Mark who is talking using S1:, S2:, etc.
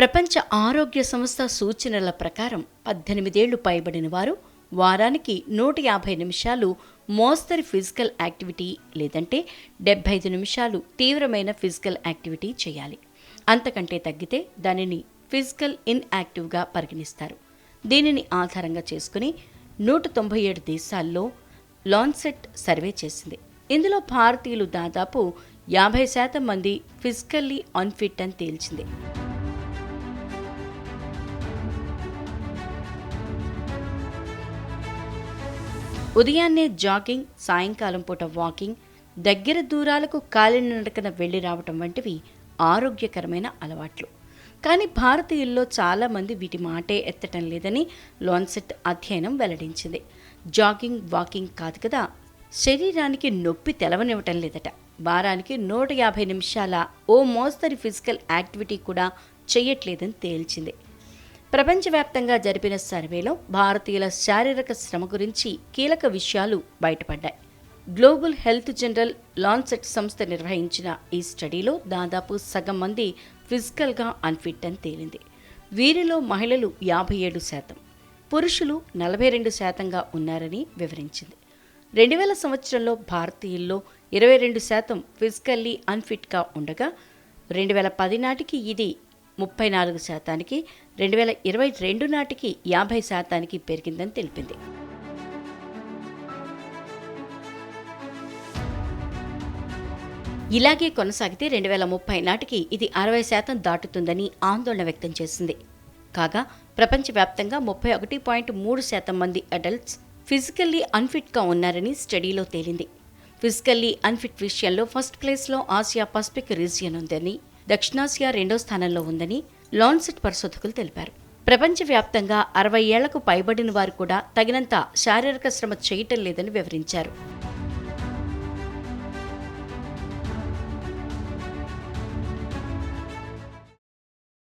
S1: ప్రపంచ ఆరోగ్య సంస్థ సూచనల ప్రకారం పద్దెనిమిదేళ్ళు పైబడిన వారు వారానికి నూట యాభై నిమిషాలు మోస్తరి ఫిజికల్ యాక్టివిటీ లేదంటే డెబ్బై ఐదు నిమిషాలు తీవ్రమైన ఫిజికల్ యాక్టివిటీ చేయాలి. అంతకంటే తగ్గితే దానిని ఫిజికల్ ఇన్యాక్టివ్గా పరిగణిస్తారు. దీనిని ఆధారంగా చేసుకుని నూట తొంభై ఏడు దేశాల్లో లాన్సెట్ సర్వే చేసింది. ఇందులో భారతీయులు దాదాపు యాభై శాతం మంది ఫిజికల్లీ అన్ఫిట్ అని తేల్చింది. ఉదయాన్నే జాగింగ్ సాయంకాలం పూట వాకింగ్ దగ్గర దూరాలకు కాలినడకన వెళ్ళి రావటం వంటివి ఆరోగ్యకరమైన అలవాట్లు. కానీ భారతీయుల్లో చాలామంది వీటి మాటే ఎత్తటం లేదని లాన్సెట్ అధ్యయనం వెల్లడించింది. జాగింగ్ వాకింగ్ కాదు కదా శరీరానికి నొప్పి తెలవనివ్వటం లేదట. వారానికి నూట యాభై నిమిషాల ఓ మోస్తరి ఫిజికల్ యాక్టివిటీ కూడా చేయట్లేదని తేల్చింది. ప్రపంచవ్యాప్తంగా జరిపిన సర్వేలో భారతీయుల శారీరక శ్రమ గురించి కీలక విషయాలు బయటపడ్డాయి. గ్లోబల్ హెల్త్ జనరల్ లాన్సెట్ సంస్థ నిర్వహించిన ఈ స్టడీలో దాదాపు సగం మంది ఫిజికల్గా అన్ఫిట్ అని తేలింది. వీరిలో మహిళలు యాభై ఏడు శాతం పురుషులు నలభై రెండు శాతంగా ఉన్నారని వివరించింది. రెండు వేల సంవత్సరంలో భారతీయుల్లో ఇరవై రెండు శాతం ఫిజికల్లీ అన్ఫిట్గా ఉండగా రెండు వేల పది నాటికి ఇది ముప్పై నాలుగు శాతానికి రెండు వేల ఇరవై రెండు నాటికి యాభై శాతానికి పెరిగిందని తెలిపింది. ఇలాగే కొనసాగితే రెండు వేల ముప్పై నాటికి ఇది అరవై శాతం దాటుతుందని ఆందోళన వ్యక్తం చేసింది. కాగా ప్రపంచవ్యాప్తంగా ముప్పై ఒకటి పాయింట్ మూడు శాతం మంది అడల్ట్స్ ఫిజికల్లీ అన్ఫిట్గా ఉన్నారని స్టడీలో తేలింది. ఫిజికల్లీ అన్ఫిట్ విషయంలో ఫస్ట్ ప్లేస్లో ఆసియా పసిఫిక్ రీజియన్ ఉందని దక్షిణాసియా రెండో స్థానంలో ఉందని లాన్సెట్ పరిశోధకులు తెలిపారు. ప్రపంచవ్యాప్తంగా అరవై ఏళ్ళకు పైబడిన వారు కూడా తగినంత శారీరక శ్రమ చేయటం లేదని వివరించారు.